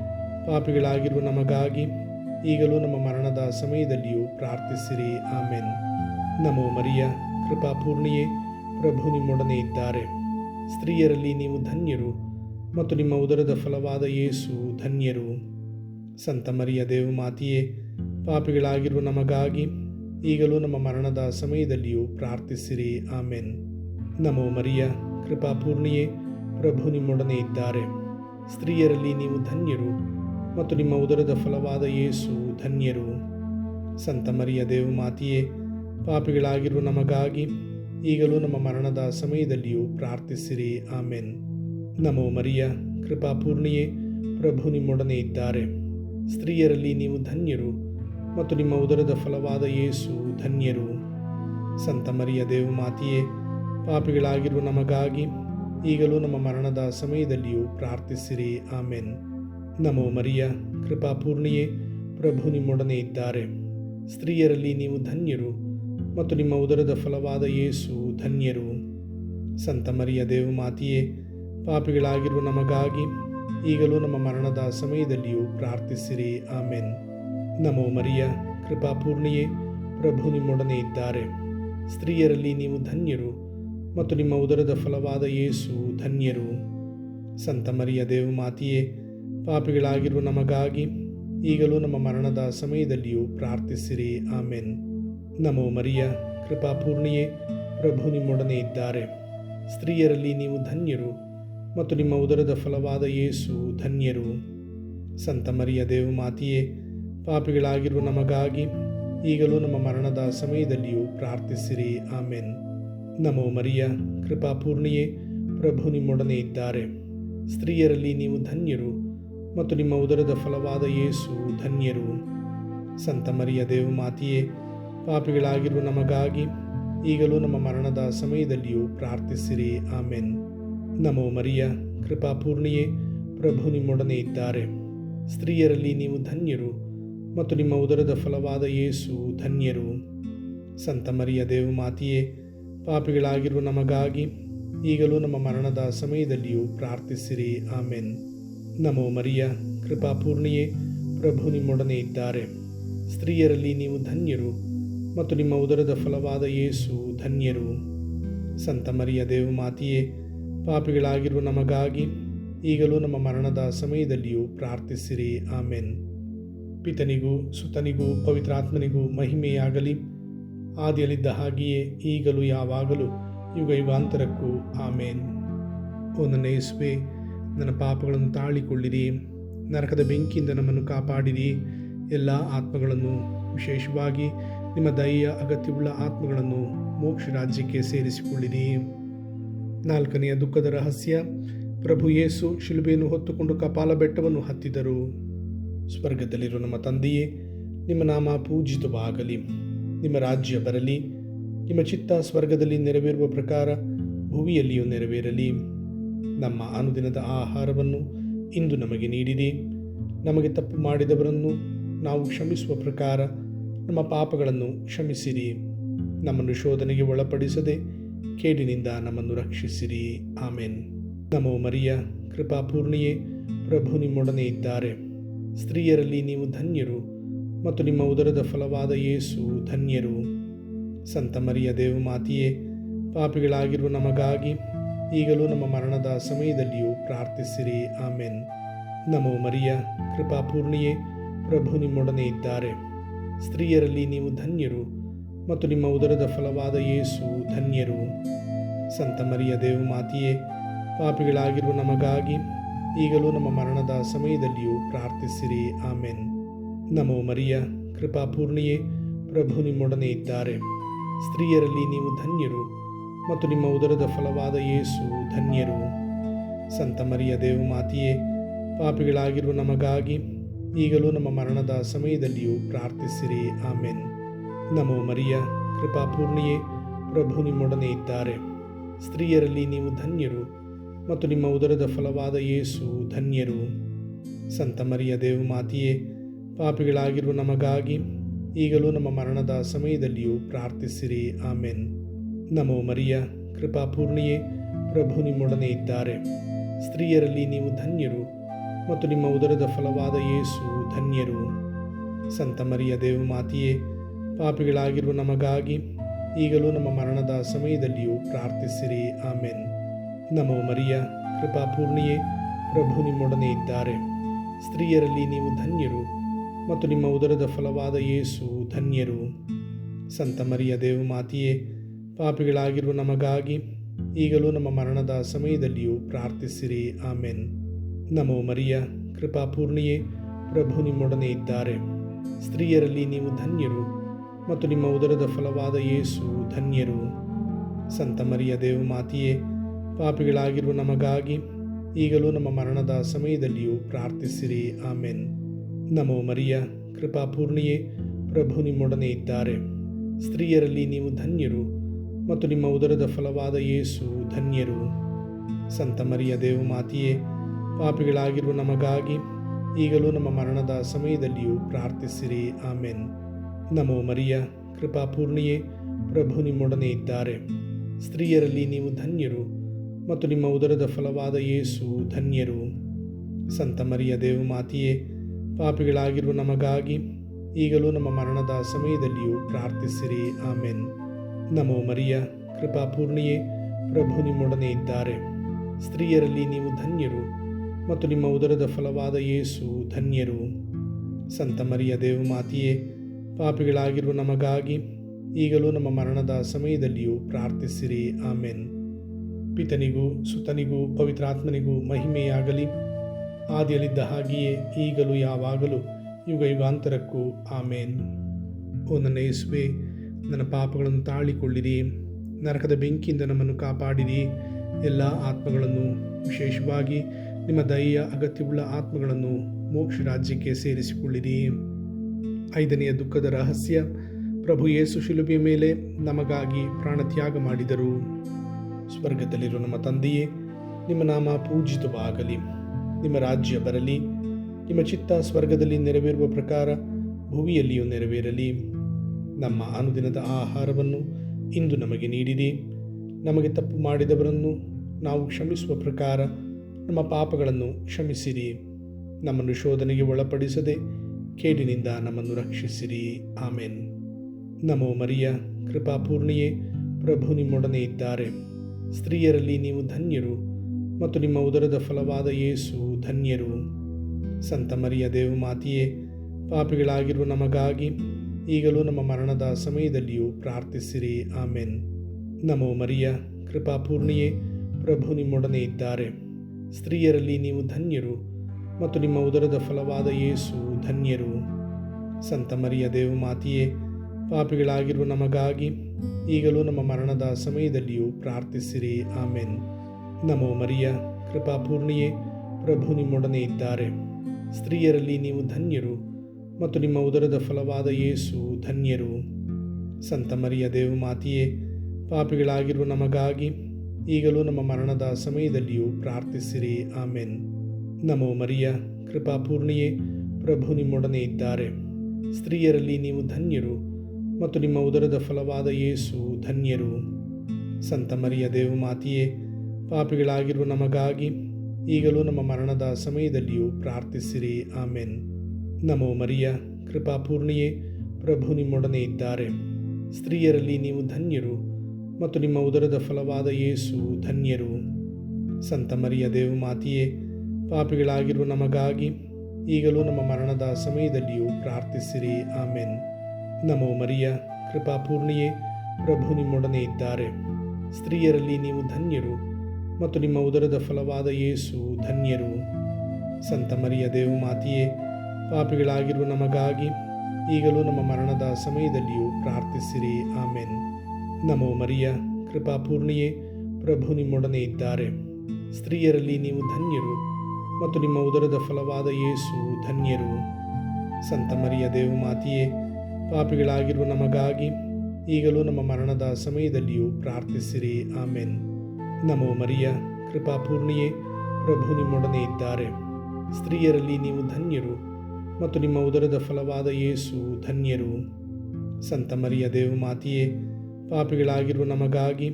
ಪಾಪಿಗಳಾಗಿರುವ ನಮಗಾಗಿ ಈಗಲೂ ನಮ್ಮ ಮರಣದ ಸಮಯದಲ್ಲಿಯೂ ಪ್ರಾರ್ಥಿಸಿರಿ. ಆಮೆನ್. ನಮೋ ಮರಿಯ, ಕೃಪಾಪೂರ್ಣಿಯೇ, ಪ್ರಭು ನಿಮ್ಮೊಡನೆ ಇದ್ದಾರೆ. ಸ್ತ್ರೀಯರಲ್ಲಿ ನೀವು ಧನ್ಯರು ಮತ್ತು ನಿಮ್ಮ ಉದರದ ಫಲವಾದ ಯೇಸು ಧನ್ಯರು. ಸಂತ ಮರಿಯ ದೇವಮಾತೆಯೇ ಪಾಪಿಗಳಾಗಿರುವ ನಮಗಾಗಿ ಈಗಲೂ ನಮ್ಮ ಮರಣದ ಸಮಯದಲ್ಲಿಯೂ ಪ್ರಾರ್ಥಿಸಿರಿ. ಆಮೆನ್. ನಮೋ ಮರಿಯ, ಕೃಪಾಪೂರ್ಣಿಯೇ, ಪ್ರಭು ನಿಮ್ಮೊಡನೆ ಇದ್ದಾರೆ. ಸ್ತ್ರೀಯರಲ್ಲಿ ನೀವು ಧನ್ಯರು ಮತ್ತು ನಿಮ್ಮ ಉದರದ ಫಲವಾದ ಯೇಸು ಧನ್ಯರು. ಸಂತ ಮರಿಯ ದೇವಮಾತೆಯೇ ಪಾಪಿಗಳಾಗಿರುವ ನಮಗಾಗಿ ಈಗಲೂ ನಮ್ಮ ಮರಣದ ಸಮಯದಲ್ಲಿಯೂ ಪ್ರಾರ್ಥಿಸಿರಿ. ಆಮೆನ್. ನಮೋ ಮರಿಯ, ಕೃಪಾಪೂರ್ಣಿಯೇ, ಪ್ರಭು ನಿಮ್ಮೊಡನೆ ಇದ್ದಾರೆ. ಸ್ತ್ರೀಯರಲ್ಲಿ ನೀವು ಧನ್ಯರು ಮತ್ತು ನಿಮ್ಮ ಉದರದ ಫಲವಾದ ಯೇಸು ಧನ್ಯರು. ಸಂತ ಮರಿಯ ದೇವಮಾತೆಯೇ ಪಾಪಿಗಳಾಗಿರುವ ನಮಗಾಗಿ ಈಗಲೂ ನಮ್ಮ ಮರಣದ ಸಮಯದಲ್ಲಿಯೂ ಪ್ರಾರ್ಥಿಸಿರಿ. ಆಮೆನ್. ನಮೋ ಮರಿಯ ಕೃಪಾಪೂರ್ಣಿಯೇ ಪ್ರಭು ನಿಮ್ಮೊಡನೆ ಇದ್ದಾರೆ. ಸ್ತ್ರೀಯರಲ್ಲಿ ನೀವು ಧನ್ಯರು ಮತ್ತು ನಿಮ್ಮ ಉದರದ ಫಲವಾದ ಯೇಸು ಧನ್ಯರು. ಸಂತ ಮರಿಯ ದೇವಮಾತೆಯೇ, ಪಾಪಿಗಳಾಗಿರುವ ನಮಗಾಗಿ ಈಗಲೂ ನಮ್ಮ ಮರಣದ ಸಮಯದಲ್ಲಿಯೂ ಪ್ರಾರ್ಥಿಸಿರಿ, ಆಮೇನ್. ನಮೋ ಮರಿಯ ಕೃಪಾಪೂರ್ಣಿಯೇ ಪ್ರಭು ನಿಮ್ಮೊಡನೆ ಇದ್ದಾರೆ. ಸ್ತ್ರೀಯರಲ್ಲಿ ನೀವು ಧನ್ಯರು ಮತ್ತು ನಿಮ್ಮ ಉದರದ ಫಲವಾದ ಯೇಸು ಧನ್ಯರು. ಸಂತ ಮರಿಯ ದೇವಮಾತೆಯೇ ಪಾಪಿಗಳಾಗಿರುವ ನಮಗಾಗಿ ಈಗಲೂ ನಮ್ಮ ಮರಣದ ಸಮಯದಲ್ಲಿಯೂ ಪ್ರಾರ್ಥಿಸಿರಿ. ಆಮೇನ್. ನಮೋ ಮರಿಯ ಕೃಪಾಪೂರ್ಣಿಯೇ ಪ್ರಭು ನಿಮ್ಮೊಡನೆ ಇದ್ದಾರೆ. ಸ್ತ್ರೀಯರಲ್ಲಿ ನೀವು ಧನ್ಯರು ಮತ್ತು ನಿಮ್ಮ ಉದರದ ಫಲವಾದ ಯೇಸು ಧನ್ಯರು. ಸಂತ ಮರಿಯ ದೇವಮಾತೆಯೇ ಪಾಪಿಗಳಾಗಿರುವ ನಮಗಾಗಿ ಈಗಲೂ ನಮ್ಮ ಮರಣದ ಸಮಯದಲ್ಲಿಯೂ ಪ್ರಾರ್ಥಿಸಿರಿ. ಆಮೇನ್. ನಮೋ ಮರಿಯ ಕೃಪಾಪೂರ್ಣಿಯೇ ಪ್ರಭು ನಿಮ್ಮೊಡನೆ ಇದ್ದಾರೆ. ಸ್ತ್ರೀಯರಲ್ಲಿ ನೀವು ಧನ್ಯರು ಮತ್ತು ನಿಮ್ಮ ಉದರದ ಫಲವಾದ ಯೇಸು ಧನ್ಯರು. ಸಂತ ಮರಿಯ ದೇವಮಾತೆಯೇ ಪಾಪಿಗಳಾಗಿರುವ ನಮಗಾಗಿ ಈಗಲೂ ನಮ್ಮ ಮರಣದ ಸಮಯದಲ್ಲಿಯೂ ಪ್ರಾರ್ಥಿಸಿರಿ. ಆಮೆನ್. ನಮೋ ಮರಿಯ, ಕೃಪಾಪೂರ್ಣಿಯೇ, ಪ್ರಭು ನಿಮ್ಮೊಡನೆ ಇದ್ದಾರೆ. ಸ್ತ್ರೀಯರಲ್ಲಿ ನೀವು ಧನ್ಯರು ಮತ್ತು ನಿಮ್ಮ ಉದರದ ಫಲವಾದ ಯೇಸು ಧನ್ಯರು. ಸಂತ ಮರಿಯ ದೇವಮಾತೆಯೇ ಪಾಪಿಗಳಾಗಿರುವ ನಮಗಾಗಿ ಈಗಲೂ ನಮ್ಮ ಮರಣದ ಸಮಯದಲ್ಲಿಯೂ ಪ್ರಾರ್ಥಿಸಿರಿ. ಆಮೆನ್. ನಮೋ ಮರಿಯ ಕೃಪಾಪೂರ್ಣಿಯೇ ಪ್ರಭು ನಿಮ್ಮೊಡನೆ ಇದ್ದಾರೆ. ಸ್ತ್ರೀಯರಲ್ಲಿ ನೀವು ಧನ್ಯರು ಮತ್ತು ನಿಮ್ಮ ಉದರದ ಫಲವಾದ ಯೇಸು ಧನ್ಯರು. ಸಂತ ಮರಿಯ ದೇವಮಾತೆಯೇ ಪಾಪಿಗಳಾಗಿರುವ ನಮಗಾಗಿ ಈಗಲೂ ನಮ್ಮ ಮರಣದ ಸಮಯದಲ್ಲಿಯೂ ಪ್ರಾರ್ಥಿಸಿರಿ. ಆಮೇನ್. ಪಿತನಿಗೂ, ಸುತನಿಗೂ ಪವಿತ್ರಾತ್ಮನಿಗೂ ಮಹಿಮೆಯಾಗಲಿ. ಆದಿಯಲ್ಲಿದ್ದ ಹಾಗೆಯೇ ಈಗಲೂ ಯಾವಾಗಲೂ ಯುಗ ಯುಗಾಂತರಕ್ಕೂ ಆಮೇನ್. ಓ ನನ್ನ ಯೇಸುವೆ ನನ್ನ ಪಾಪಗಳನ್ನು ತಾಳಿಕೊಳ್ಳಿರಿ. ನರಕದ ಬೆಂಕಿಯಿಂದ ನಮ್ಮನ್ನು ಕಾಪಾಡಿರಿ. ಎಲ್ಲ ಆತ್ಮಗಳನ್ನು, ವಿಶೇಷವಾಗಿ ನಿಮ್ಮ ದಯೆಯ ಅಗತ್ಯವುಳ್ಳ ಆತ್ಮಗಳನ್ನು ಮೋಕ್ಷ ರಾಜ್ಯಕ್ಕೆ ಸೇರಿಸಿಕೊಳ್ಳಿರಿ. ನಾಲ್ಕನೆಯ ದುಃಖದ ರಹಸ್ಯ, ಪ್ರಭು ಯೇಸು ಶಿಲುಬೆಯನ್ನು ಹೊತ್ತುಕೊಂಡು ಕಪಾಲ ಬೆಟ್ಟವನ್ನು ಹತ್ತಿದರು. ಸ್ವರ್ಗದಲ್ಲಿರುವ ನಮ್ಮ ತಂದೆಯೇ, ನಿಮ್ಮ ನಾಮ ಪೂಜಿತವಾಗಲಿ. ನಿಮ್ಮ ರಾಜ್ಯ ಬರಲಿ. ನಿಮ್ಮ ಚಿತ್ತ ಸ್ವರ್ಗದಲ್ಲಿ ನೆರವೇರುವ ಪ್ರಕಾರ ಭುವಿಯಲ್ಲಿಯೂ ನೆರವೇರಲಿ. ನಮ್ಮ ಅನುದಿನದ ಆಹಾರವನ್ನು ಇಂದು ನಮಗೆ ನೀಡಿರಿ. ನಮಗೆ ತಪ್ಪು ಮಾಡಿದವರನ್ನು ನಾವು ಕ್ಷಮಿಸುವ ಪ್ರಕಾರ ನಮ್ಮ ಪಾಪಗಳನ್ನು ಕ್ಷಮಿಸಿರಿ. ನಮ್ಮನ್ನು ಶೋಧನೆಗೆ ಒಳಪಡಿಸದೆ ಕೇಡಿನಿಂದ ನಮ್ಮನ್ನು ರಕ್ಷಿಸಿರಿ. ಆಮೇನ್. ನಮೋ ಮರಿಯ, ಕೃಪಾಪೂರ್ಣಿಯೇ, ಪ್ರಭು ನಿಮ್ಮೊಡನೆ ಇದ್ದಾರೆ. ಸ್ತ್ರೀಯರಲ್ಲಿ ನೀವು ಧನ್ಯರು ಮತ್ತು ನಿಮ್ಮ ಉದರದ ಫಲವಾದ ಯೇಸು ಧನ್ಯರು. ಸಂತ ಮರಿಯ ದೇವಮಾತೆಯೇ, ಪಾಪಿಗಳಾಗಿರುವ ನಮಗಾಗಿ ಈಗಲೂ ನಮ್ಮ ಮರಣದ ಸಮಯದಲ್ಲಿಯೂ ಪ್ರಾರ್ಥಿಸಿರಿ. ಆಮೆನ್. ನಮೋ ಮರಿಯ, ಕೃಪಾಪೂರ್ಣಿಯೇ, ಪ್ರಭು ನಿಮ್ಮೊಡನೆ ಇದ್ದಾರೆ. ಸ್ತ್ರೀಯರಲ್ಲಿ ನೀವು ಧನ್ಯರು ಮತ್ತು ನಿಮ್ಮ ಉದರದ ಫಲವಾದ ಯೇಸು ಧನ್ಯರು. ಸಂತ ಮರಿಯ ದೇವಮಾತೆಯೇ ಪಾಪಿಗಳಾಗಿರುವ ನಮಗಾಗಿ ಈಗಲೂ ನಮ್ಮ ಮರಣದ ಸಮಯದಲ್ಲಿಯೂ ಪ್ರಾರ್ಥಿಸಿರಿ. ಆಮೇನ್. ನಮೋ ಮರಿಯ, ಕೃಪಾಪೂರ್ಣಿಯೇ, ಪ್ರಭು ನಿಮ್ಮೊಡನೆ ಇದ್ದಾರೆ. ಸ್ತ್ರೀಯರಲ್ಲಿ ನೀವು ಧನ್ಯರು ಮತ್ತು ನಿಮ್ಮ ಉದರದ ಫಲವಾದ ಯೇಸು ಧನ್ಯರು. ಸಂತ ಮರಿಯ ದೇವಮಾತೆಯೇ ಪಾಪಿಗಳಾಗಿರುವ ನಮಗಾಗಿ ಈಗಲೂ ನಮ್ಮ ಮರಣದ ಸಮಯದಲ್ಲಿಯೂ ಪ್ರಾರ್ಥಿಸಿರಿ. ಆಮೆನ್. ನಮೋ ಮರಿಯ, ಕೃಪಾಪೂರ್ಣಿಯೇ, ಪ್ರಭು ನಿಮ್ಮೊಡನೆ ಇದ್ದಾರೆ. ಸ್ತ್ರೀಯರಲ್ಲಿ ನೀವು ಧನ್ಯರು ಮತ್ತು ನಿಮ್ಮ ಉದರದ ಫಲವಾದ ಯೇಸು ಧನ್ಯರು. ಸಂತ ಮರಿಯ ದೇವಮಾತೆಯೇ ಪಾಪಿಗಳಾಗಿರುವ ನಮಗಾಗಿ ಈಗಲೂ ನಮ್ಮ ಮರಣದ ಸಮಯದಲ್ಲಿಯೂ ಪ್ರಾರ್ಥಿಸಿರಿ. ಆಮೆನ್. ನಮೋ ಮರಿಯ ಕೃಪಾಪೂರ್ಣಿಯೇ ಪ್ರಭು ನಿಮ್ಮೊಡನೆ ಇದ್ದಾರೆ. ಸ್ತ್ರೀಯರಲ್ಲಿ ನೀವು ಧನ್ಯರು ಮತ್ತು ನಿಮ್ಮ ಉದರದ ಫಲವಾದ ಯೇಸು ಧನ್ಯರು. ಸಂತ ಮರಿಯ ದೇವಮಾತೆಯೇ ಪಾಪಿಗಳಾಗಿರುವ ನಮಗಾಗಿ ಈಗಲೂ ನಮ್ಮ ಮರಣದ ಸಮಯದಲ್ಲಿಯೂ ಪ್ರಾರ್ಥಿಸಿರಿ, ಆಮೇನ್. ನಮೋ ಮರಿಯ ಕೃಪಾಪೂರ್ಣಿಯೇ ಪ್ರಭು ನಿಮ್ಮೊಡನೆ ಇದ್ದಾರೆ. ಸ್ತ್ರೀಯರಲ್ಲಿ ನೀವು ಧನ್ಯರು ಮತ್ತು ನಿಮ್ಮ ಉದರದ ಫಲವಾದ ಯೇಸು ಧನ್ಯರು. ಸಂತ ಮರಿಯ ದೇವಮಾತೆಯೇ ಪಾಪಿಗಳಾಗಿರುವ ನಮಗಾಗಿ ಈಗಲೂ ನಮ್ಮ ಮರಣದ ಸಮಯದಲ್ಲಿಯೂ ಪ್ರಾರ್ಥಿಸಿರಿ. ಆಮೆನ್. ನಮೋ ಮರಿಯ, ಕೃಪಾಪೂರ್ಣಿಯೇ, ಪ್ರಭು ನಿಮ್ಮೊಡನೆ ಇದ್ದಾರೆ. ಸ್ತ್ರೀಯರಲ್ಲಿ ನೀವು ಧನ್ಯರು ಮತ್ತು ನಿಮ್ಮ ಉದರದ ಫಲವಾದ ಯೇಸು ಧನ್ಯರು. ಸಂತ ಮರಿಯ ದೇವಮಾತೆಯೇ ಪಾಪಿಗಳಾಗಿರುವ ನಮಗಾಗಿ ಈಗಲೂ ನಮ್ಮ ಮರಣದ ಸಮಯದಲ್ಲಿಯೂ ಪ್ರಾರ್ಥಿಸಿರಿ. ಆಮೆನ್. ನಮೋ ಮರಿಯ, ಕೃಪಾಪೂರ್ಣಿಯೇ, ಪ್ರಭು ನಿಮ್ಮೊಡನೆ ಇದ್ದಾರೆ. ಸ್ತ್ರೀಯರಲ್ಲಿ ನೀವು ಧನ್ಯರು ಮತ್ತು ನಿಮ್ಮ ಉದರದ ಫಲವಾದ ಯೇಸು ಧನ್ಯರು. ಸಂತ ಮರಿಯ ದೇವಮಾತೆಯೇ ಪಾಪಿಗಳಾಗಿರುವ ನಮಗಾಗಿ ಈಗಲೂ ನಮ್ಮ ಮರಣದ ಸಮಯದಲ್ಲಿಯೂ ಪ್ರಾರ್ಥಿಸಿರಿ. ಆಮೆನ್. ನಮೋ ಮರಿಯ, ಕೃಪಾಪೂರ್ಣಿಯೇ, ಪ್ರಭು ನಿಮ್ಮೊಡನೆ ಇದ್ದಾರೆ. ಸ್ತ್ರೀಯರಲ್ಲಿ ನೀವು ಧನ್ಯರು ಮತ್ತು ನಿಮ್ಮ ಉದರದ ಫಲವಾದ ಯೇಸು ಧನ್ಯರು. ಸಂತ ಮರಿಯ ದೇವಮಾತೆಯೇ ಪಾಪಿಗಳಾಗಿರುವ ನಮಗಾಗಿ ಈಗಲೂ ನಮ್ಮ ಮರಣದ ಸಮಯದಲ್ಲಿಯೂ ಪ್ರಾರ್ಥಿಸಿರಿ. ಆಮೆನ್. ನಮೋ ಮರಿಯ ಕೃಪಾಪೂರ್ಣಿಯೇ ಪ್ರಭು ನಿಮ್ಮೊಡನೆ ಇದ್ದಾರೆ. ಸ್ತ್ರೀಯರಲ್ಲಿ ನೀವು ಧನ್ಯರು ಮತ್ತು ನಿಮ್ಮ ಉದರದ ಫಲವಾದ ಯೇಸು ಧನ್ಯರು. ಸಂತ ಮರಿಯ ದೇವಮಾತೆಯೇ, ಪಾಪಿಗಳಾಗಿರುವ ನಮಗಾಗಿ ಈಗಲೂ ನಮ್ಮ ಮರಣದ ಸಮಯದಲ್ಲಿಯೂ ಪ್ರಾರ್ಥಿಸಿರಿ, ಆಮೆನ್. ಪಿತನಿಗೂ, ಸುತನಿಗೂ, ಪವಿತ್ರಾತ್ಮನಿಗೂ ಮಹಿಮೆಯಾಗಲಿ. ಆದಿಯಲ್ಲಿದ್ದ ಹಾಗೆಯೇ ಈಗಲೂ ಯಾವಾಗಲೂ ಯುಗ ಯುಗಾಂತರಕ್ಕೂ ಆಮೇನ್. ಓ ನನ್ನ ಯೇಸುವೆ ನನ್ನ ಪಾಪಗಳನ್ನು ತಾಳಿಕೊಳ್ಳಿರಿ. ನರಕದ ಬೆಂಕಿಯಿಂದ ನಮ್ಮನ್ನು ಕಾಪಾಡಿರಿ. ಎಲ್ಲ ಆತ್ಮಗಳನ್ನು, ವಿಶೇಷವಾಗಿ ನಿಮ್ಮ ದಯೆಯ ಅಗತ್ಯವುಳ್ಳ ಆತ್ಮಗಳನ್ನು ಮೋಕ್ಷ ರಾಜ್ಯಕ್ಕೆ ಸೇರಿಸಿಕೊಳ್ಳಿರಿ. ಐದನೆಯ ದುಃಖದ ರಹಸ್ಯ, ಪ್ರಭು ಯೇಸು ಶಿಲುಬೆಯ ಮೇಲೆ ನಮಗಾಗಿ ಪ್ರಾಣತ್ಯಾಗ ಮಾಡಿದರು. ಸ್ವರ್ಗದಲ್ಲಿರುವ ನಮ್ಮ ತಂದೆಯೇ, ನಿಮ್ಮ ನಾಮ ಪೂಜಿತವಾಗಲಿ. ನಿಮ್ಮ ರಾಜ್ಯ ಬರಲಿ. ನಿಮ್ಮ ಚಿತ್ತ ಸ್ವರ್ಗದಲ್ಲಿ ನೆರವೇರುವ ಪ್ರಕಾರ ಭುವಿಯಲ್ಲಿಯೂ ನೆರವೇರಲಿ. ನಮ್ಮ ಅನುದಿನದ ಆಹಾರವನ್ನು ಇಂದು ನಮಗೆ ನೀಡಿರಿ. ನಮಗೆ ತಪ್ಪು ಮಾಡಿದವರನ್ನು ನಾವು ಕ್ಷಮಿಸುವ ಪ್ರಕಾರ ನಮ್ಮ ಪಾಪಗಳನ್ನು ಕ್ಷಮಿಸಿರಿ. ನಮ್ಮನ್ನು ಶೋಧನೆಗೆ ಒಳಪಡಿಸದೆ ಕೇಡಿನಿಂದ ನಮ್ಮನ್ನು ರಕ್ಷಿಸಿರಿ. ಆಮೇನ್. ನಮೋ ಮರಿಯ, ಕೃಪಾಪೂರ್ಣಿಯೇ, ಪ್ರಭು ನಿಮ್ಮೊಡನೆ ಇದ್ದಾರೆ. ಸ್ತ್ರೀಯರಲ್ಲಿ ನೀವು ಧನ್ಯರು ಮತ್ತು ನಿಮ್ಮ ಉದರದ ಫಲವಾದ ಯೇಸು ಧನ್ಯರು. ಸಂತ ಮರಿಯ ದೇವಮಾತೆಯೇ, ಪಾಪಿಗಳಾಗಿರುವ ನಮಗಾಗಿ ಈಗಲೂ ನಮ್ಮ ಮರಣದ ಸಮಯದಲ್ಲಿಯೂ ಪ್ರಾರ್ಥಿಸಿರಿ. ಆಮೆನ್. ನಮೋ ಮರಿಯ ಕೃಪಾಪೂರ್ಣಿಯೇ ಪ್ರಭು ನಿಮ್ಮೊಡನೆ ಇದ್ದಾರೆ. ಸ್ತ್ರೀಯರಲ್ಲಿ ನೀವು ಧನ್ಯರು ಮತ್ತು ನಿಮ್ಮ ಉದರದ ಫಲವಾದ ಯೇಸು ಧನ್ಯರು. ಸಂತ ಮರಿಯ ದೇವಮಾತೆಯೇ ಪಾಪಿಗಳಾಗಿರುವ ನಮಗಾಗಿ ಈಗಲೂ ನಮ್ಮ ಮರಣದ ಸಮಯದಲ್ಲಿಯೂ ಪ್ರಾರ್ಥಿಸಿರಿ. ಆಮೆನ್. ನಮೋ ಮರಿಯ ಕೃಪಾಪೂರ್ಣಿಯೇ ಪ್ರಭು ನಿಮ್ಮೊಡನೆ ಇದ್ದಾರೆ. ಸ್ತ್ರೀಯರಲ್ಲಿ ನೀವು ಧನ್ಯರು ಮತ್ತು ನಿಮ್ಮ ಉದರದ ಫಲವಾದ ಯೇಸು ಧನ್ಯರು. ಸಂತ ಮರಿಯ ದೇವಮಾತೆಯೇ ಪಾಪಿಗಳಾಗಿರುವ ನಮಗಾಗಿ ಈಗಲೂ ನಮ್ಮ ಮರಣದ ಸಮಯದಲ್ಲಿಯೂ ಪ್ರಾರ್ಥಿಸಿರಿ. ಆಮೆನ್. ನಮೋ ಮರಿಯ, ಕೃಪಾಪೂರ್ಣಿಯೇ, ಪ್ರಭು ನಿಮ್ಮೊಡನೆ ಇದ್ದಾರೆ. ಸ್ತ್ರೀಯರಲ್ಲಿ ನೀವು ಧನ್ಯರು ಮತ್ತು ನಿಮ್ಮ ಉದರದ ಫಲವಾದ ಯೇಸು ಧನ್ಯರು. ಸಂತ ಮರಿಯ ದೇವಮಾತೆಯೇ ಪಾಪಿಗಳಾಗಿರುವ ನಮಗಾಗಿ ಈಗಲೂ ನಮ್ಮ ಮರಣದ ಸಮಯದಲ್ಲಿಯೂ ಪ್ರಾರ್ಥಿಸಿರಿ. ಆಮೆನ್. ನಮೋ ಮರಿಯ ಕೃಪಾಪೂರ್ಣಿಯೇ ಪ್ರಭು ನಿಮ್ಮೊಡನೆ ಇದ್ದಾರೆ. ಸ್ತ್ರೀಯರಲ್ಲಿ ನೀವು ಧನ್ಯರು ಮತ್ತು ನಿಮ್ಮ ಉದರದ ಫಲವಾದ ಯೇಸು ಧನ್ಯರು. ಸಂತ ಮರಿಯ ದೇವ ಮಾತಿಯೇ, ಪಾಪಿಗಳಾಗಿರುವ ನಮಗಾಗಿ ಈಗಲೂ ನಮ್ಮ ಮರಣದ ಸಮಯದಲ್ಲಿಯೂ ಪ್ರಾರ್ಥಿಸಿರಿ, ಆಮೇನ್. ನಮೋ ಮರಿಯ ಕೃಪಾಪೂರ್ಣಿಯೇ ಪ್ರಭು ನಿಮ್ಮೊಡನೆ ಇದ್ದಾರೆ. ಸ್ತ್ರೀಯರಲ್ಲಿ ನೀವು ಧನ್ಯರು ಮತ್ತು ನಿಮ್ಮ ಉದರದ ಫಲವಾದ ಯೇಸು ಧನ್ಯರು. ಸಂತ ಮರಿಯ ದೇವ ಮಾತೆಯೇ ಪಾಪಿಗಳಾಗಿರುವ ನಮಗಾಗಿ ಈಗಲೂ ನಮ್ಮ ಮರಣದ ಸಮಯದಲ್ಲಿಯೂ ಪ್ರಾರ್ಥಿಸಿರಿ. ಆಮೇನ್. ನಮೋ ಮರಿಯ ಕೃಪಾಪೂರ್ಣಿಯೇ ಪ್ರಭು ನಿಮ್ಮೊಡನೆ ಇದ್ದಾರೆ. ಸ್ತ್ರೀಯರಲ್ಲಿ ನೀವು ಧನ್ಯರು ಮತ್ತು ನಿಮ್ಮ ಉದರದ ಫಲವಾದ ಯೇಸು ಧನ್ಯರು. ಸಂತ ಮರಿಯ ದೇವ ಮಾತಿಯೇ, ಪಾಪಿಗಳಾಗಿರುವ ನಮಗಾಗಿ ಈಗಲೂ ನಮ್ಮ ಮರಣದ ಸಮಯದಲ್ಲಿಯೂ ಪ್ರಾರ್ಥಿಸಿರಿ. ಆಮೇನ್. ನಮೋ ಮರಿಯ ಕೃಪಾಪೂರ್ಣಿಯೇ ಪ್ರಭು ನಿಮ್ಮೊಡನೆ ಇದ್ದಾರೆ. ಸ್ತ್ರೀಯರಲ್ಲಿ ನೀವು ಧನ್ಯರು ಮತ್ತು ನಿಮ್ಮ ಉದರದ ಫಲವಾದ ಯೇಸು ಧನ್ಯರು. ಸಂತ ಮರಿಯ ದೇವ ಮಾತೆಯೇ, ಪಾಪಿಗಳಾಗಿರುವ ನಮಗಾಗಿ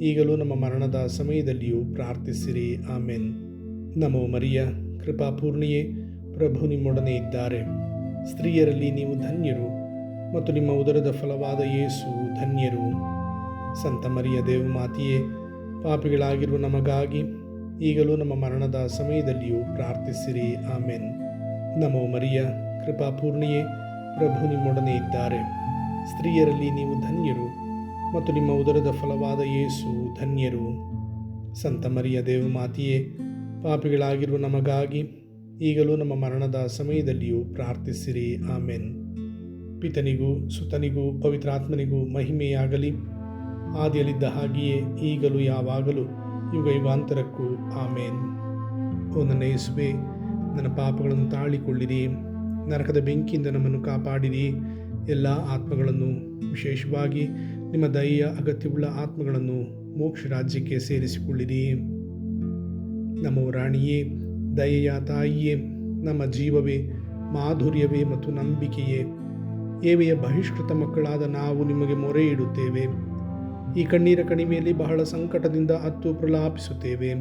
ಈಗಲೂ ನಮ್ಮ ಮರಣದ ಸಮಯದಲ್ಲಿಯೂ ಪ್ರಾರ್ಥಿಸಿರಿ. ಆಮೆನ್. ನಮೋ ಮರಿಯ, ಕೃಪಾಪೂರ್ಣಿಯೇ, ಪ್ರಭು ನಿಮ್ಮೊಡನೆ ಇದ್ದಾರೆ. ಸ್ತ್ರೀಯರಲ್ಲಿ ನೀವು ಧನ್ಯರು ಮತ್ತು ನಿಮ್ಮ ಉದರದ ಫಲವಾದ ಯೇಸು ಧನ್ಯರು. ಸಂತ ಮರಿಯ ದೇವ ಮಾತಿಯೇ, ಪಾಪಿಗಳಾಗಿರುವ ನಮಗಾಗಿ ಈಗಲೂ ನಮ್ಮ ಮರಣದ ಸಮಯದಲ್ಲಿಯೂ ಪ್ರಾರ್ಥಿಸಿರಿ. ಆಮೆನ್. ನಮೋ ಮರಿಯ ಕೃಪಾಪೂರ್ಣಿಯೇ ಪ್ರಭು ನಿಮ್ಮೊಡನೆ ಇದ್ದಾರೆ. ಸ್ತ್ರೀಯರಲ್ಲಿ ನೀವು ಧನ್ಯರು ಮತ್ತು ನಿಮ್ಮ ಉದರದ ಫಲವಾದ ಯೇಸು ಧನ್ಯರು. ಸಂತ ಮರಿಯ ದೇವ ಮಾತಿಯೇ, ಪಾಪಿಗಳಾಗಿರುವ ನಮಗಾಗಿ ಈಗಲೂ ನಮ್ಮ ಮರಣದ ಸಮಯದಲ್ಲಿಯೂ ಪ್ರಾರ್ಥಿಸಿರಿ. ಆಮೆನ್. ಪಿತನಿಗೂ ಸುತನಿಗೂ ಪವಿತ್ರಾತ್ಮನಿಗೂ ಮಹಿಮೆಯಾಗಲಿ. ಆದಿಯಲ್ಲಿದ್ದ ಹಾಗೆಯೇ ಈಗಲೂ ಯಾವಾಗಲೂ ಯುಗ ಯುಗಾಂತರಕ್ಕೂ ಆಮೇನ್. ಓ ನನ್ನ ಯೇಸುವೆ ನನ್ನ ಪಾಪಗಳನ್ನು ತಾಳಿಕೊಳ್ಳಿರಿ. ನರಕದ ಬೆಂಕಿಯಿಂದ ನಮ್ಮನ್ನು ಕಾಪಾಡಿರಿ. ಎಲ್ಲ ಆತ್ಮಗಳನ್ನು, ವಿಶೇಷವಾಗಿ ನಿಮ್ಮ ದಯೆಯ ಅಗತ್ಯವುಳ್ಳ ಆತ್ಮಗಳನ್ನು ಮೋಕ್ಷ ರಾಜ್ಯಕ್ಕೆ ಸೇರಿಸಿಕೊಳ್ಳಿರಿ. ನಮ್ಮ ರಾಣಿಯೇ, ದಯೆಯ ತಾಯಿಯೇ, ನಮ್ಮ ಜೀವವೇ, ಮಾಧುರ್ಯವೇ ಮತ್ತು ನಂಬಿಕೆಯೇ, ಏವೆಯ ಬಹಿಷ್ಕೃತ ಮಕ್ಕಳಾದ ನಾವು ನಿಮಗೆ ಮೊರೆ ಇಡುತ್ತೇವೆ ಈ ಕಣ್ಣೀರ ಕಣಿವೆಯಲ್ಲಿ ಬಹಳ ಸಂಕಟದಿಂದ ಅತ್ತು ಪ್ರಲಾಪಿಸುತ್ತೇವೆ.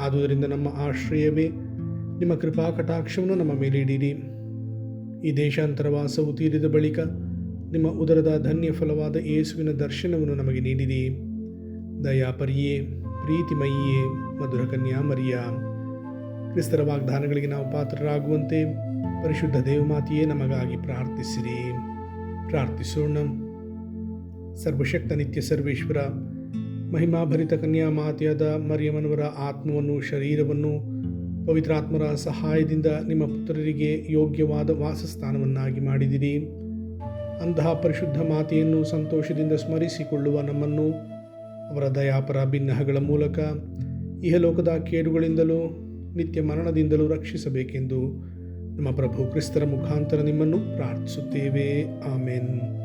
ಆದುದರಿಂದ ನಮ್ಮ ಆಶ್ರಯವೇ ನಿಮ್ಮ ಕೃಪಾ ಕಟಾಕ್ಷವನ್ನು ನಮ್ಮ ಮೇಲೆ ಇಡಿರಿ. ಈ ದೇಶಾಂತರವಾಸವು ತೀರಿದ ಬಳಿಕ ನಿಮ್ಮ ಉದರದ ಧನ್ಯ ಫಲವಾದ ಯೇಸುವಿನ ದರ್ಶನವನ್ನು ನಮಗೆ ನೀಡಿರಿ. ದಯಾಪರಿಯೇ, ಪ್ರೀತಿಮಯಿಯೇ ಮಧುರ ಕನ್ಯಾ ಮರಿಯ. ಕ್ರಿಸ್ತರ ವಾಗ್ದಾನಗಳಿಗೆ ನಾವು ಪಾತ್ರರಾಗುವಂತೆ ಪರಿಶುದ್ಧ ದೇವಮಾತೆಯೇ ನಮಗಾಗಿ ಪ್ರಾರ್ಥಿಸಿರಿ. ಪ್ರಾರ್ಥಿಸೋಣ. ಸರ್ವಶಕ್ತ ನಿತ್ಯ ಸರ್ವೇಶ್ವರ, ಮಹಿಮಾಭರಿತ ಕನ್ಯಾ ಮಾತೆಯಾದ ಮರಿಯಮನವರ ಆತ್ಮವನ್ನು, ಶರೀರವನ್ನು ಪವಿತ್ರಾತ್ಮರ ಸಹಾಯದಿಂದ ನಿಮ್ಮ ಪುತ್ರರಿಗೆ ಯೋಗ್ಯವಾದ ವಾಸಸ್ಥಾನವನ್ನಾಗಿ ಮಾಡಿದಿರಿ. ಅಂತಹ ಪರಿಶುದ್ಧ ಮಾತೆಯನ್ನು ಸಂತೋಷದಿಂದ ಸ್ಮರಿಸಿಕೊಳ್ಳುವ ನಮ್ಮನ್ನು ಅವರ ದಯಾಪರ ಭಿನ್ನಹಗಳ ಮೂಲಕ ಇಹಲೋಕದ ಕೇಡುಗಳಿಂದಲೂ ನಿತ್ಯ ಮರಣದಿಂದಲೂ ರಕ್ಷಿಸಬೇಕೆಂದು ನಮ್ಮ ಪ್ರಭು ಕ್ರಿಸ್ತರ ಮುಖಾಂತರ ನಿಮ್ಮನ್ನು ಪ್ರಾರ್ಥಿಸುತ್ತೇವೆ. ಆಮೆನ್.